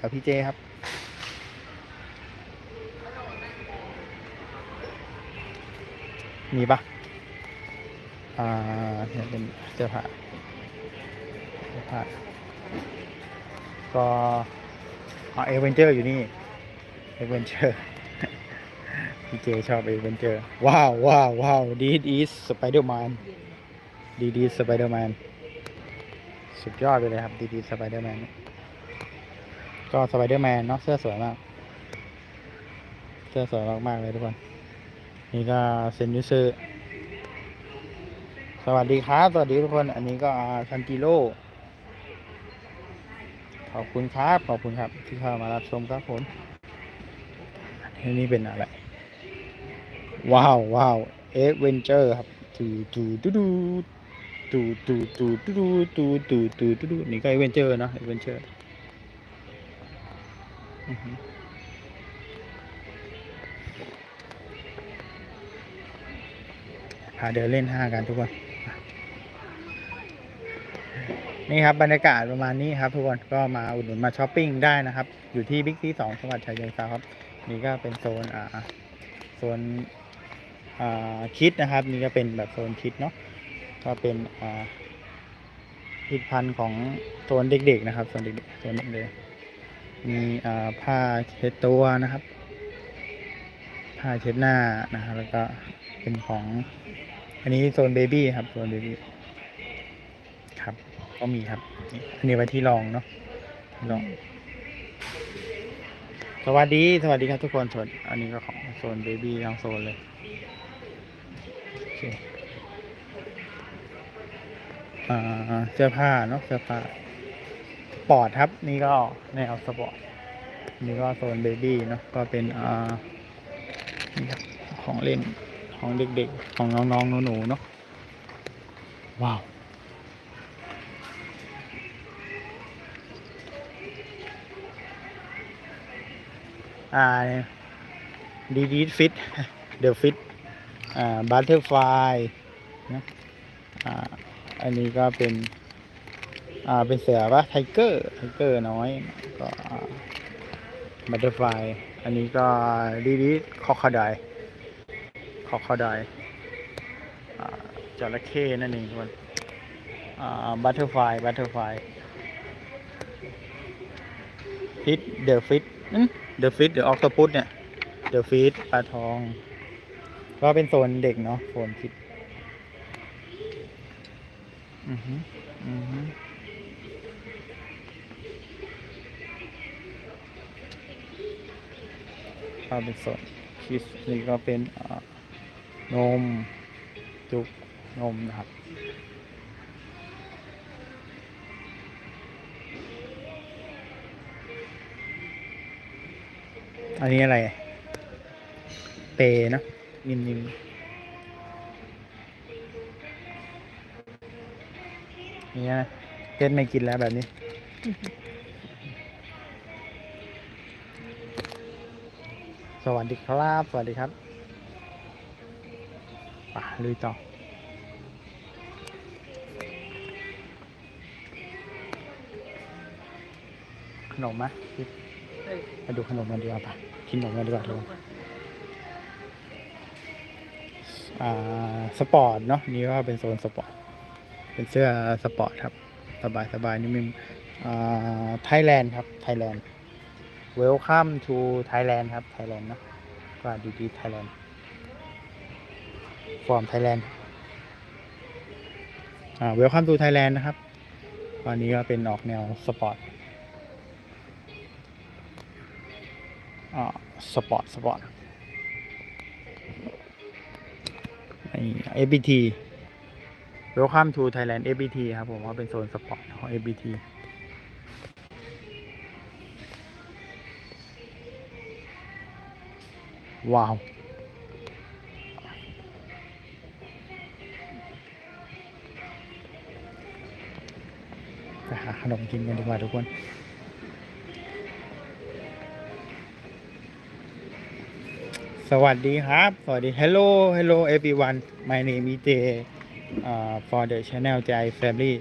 กับพี่เจครับ มีปะอ่าเนี่ยเป็นเสื้อผ้าเสื้อผ้าก็อ๋อเอเวนเจอร์อยู่นี่ เอเวนเจอร์ พี่เจชอบเอเวนเจอร์ ว้าวว้าวว้าว this is Spider-Man this is Spider-Man สุดยอดไปเลยครับ this is Spider-Man ก็ Spider-Man เนาะเสื้อสวยมาก เสื้อสวยมากๆเลยทุกคน นี่ก็เซนยูซึสวัสดีครับ สวัสดีทุกคน อันนี้ก็ทันจิโร่ขอบคุณครับ ขอบคุณครับ ที่เข้ามารับชมครับผมอันนี้เป็นอะไร ว้าวว้าวเอ็กเวนเจอร์ครับตูตูตูดูตูตูตูตูดูตูตูตูตูดูนี่ก็เอ็กเวนเจอร์นะเอ็กเวนเจอร์ พาเดินเล่นห้างกันทุกคน นี่ครับบรรยากาศประมาณนี้ครับ ทุกคนก็มาอุดหนุนมาช้อปปิ้งได้นะครับ อยู่ที่บิ๊กซีสองจังหวัดชายเชิงเทราครับ นี่ก็เป็นโซนอ่าโซนอ่าคิดนะครับ นี่ก็เป็นแบบโซนคิดเนาะก็เป็นอ่าผลิตภัณฑ์ของโซนเด็กๆนะครับโซนเด็กๆโซนเด็กๆ มีผ้าเช็ดตัวนะครับ ผ้าเช็ดหน้านะครับแล้วก็เป็นของอันนี้โซนเบบี้ครับโซนเบบี้ครับ ก็มีครับ อันนี้ไว้ที่รองเนาะที่รองสวัสดี สวัสดีครับทุกคนสวัสดีอันนี้ก็ของโซนเบบี้ทั้งโซนเลยเสื้อผ้าเนาะเสื้อผ้า ปอร์ตครับ นี่ก็แนวสปอร์ตนี่ก็โซนเบบี้เนาะก็เป็นอ่านี่ครับของเล่นของเด็กๆ ของน้องๆหนูๆเนาะว้าวอ่าดีดีฟิตเดอะฟิตอ่าบัตเตอร์ฟลายนะอ่าอันนี้ก็เป็น อ่าเป็นเสือปะไทเกอร์ไทเกอร์น้อยก็บัตเตอร์ไฟอันนี้ก็ดีดีคอคาไดคอคาไดจระเข้นั่นเองทุกคนอ่าบัตเตอร์ไฟบัตเตอร์ไฟฟิตเดอะฟิตเดอะฟิตเดอะออกตปุสเนี่ยเดอะฟิตปลาทอง ก็เป็นโซนเด็กเนาะโซนคิดอือฮึอือฮึ ก็เป็นโซนคิดนี่ก็เป็นนมจุกนมนะครับอันนี้อะไร เปเนอะนิ่มๆนี่นะเต้นไม่กินแล้วแบบนี้ สวัสดีครับ สวัสดีครับป่ะลุยต่อ ขนมไหมพี่มาดูขนมกันดีกว่าป่ะกินขนมกันดีกว่าทุกคนอ่าสปอร์ตเนาะนี่ก็เป็นโซนสปอร์ต เป็นเสื้อสปอร์ตครับ สบายสบายนี่มึงอ่าไทยแลนด์ครับ ไทยแลนด์ Welcome to Thailand ครับไทยแลนด์นะก็ดีดีไทยแลนด์ from Thailand อ่า Welcome to Thailand นะครับ ตอนนี้ก็เป็นออกแนวสปอร์ตอ่าสปอร์ต สปอร์ตไอ้ ABT Welcome to Thailand ABT ครับผมว่าเป็นโซนสปอร์ตของ ABT ว้าว ไปหาขนมกินกันดีกว่าทุกคนสวัสดีครับ สวัสดี hello hello everyone my name is J uh, for the channel J Family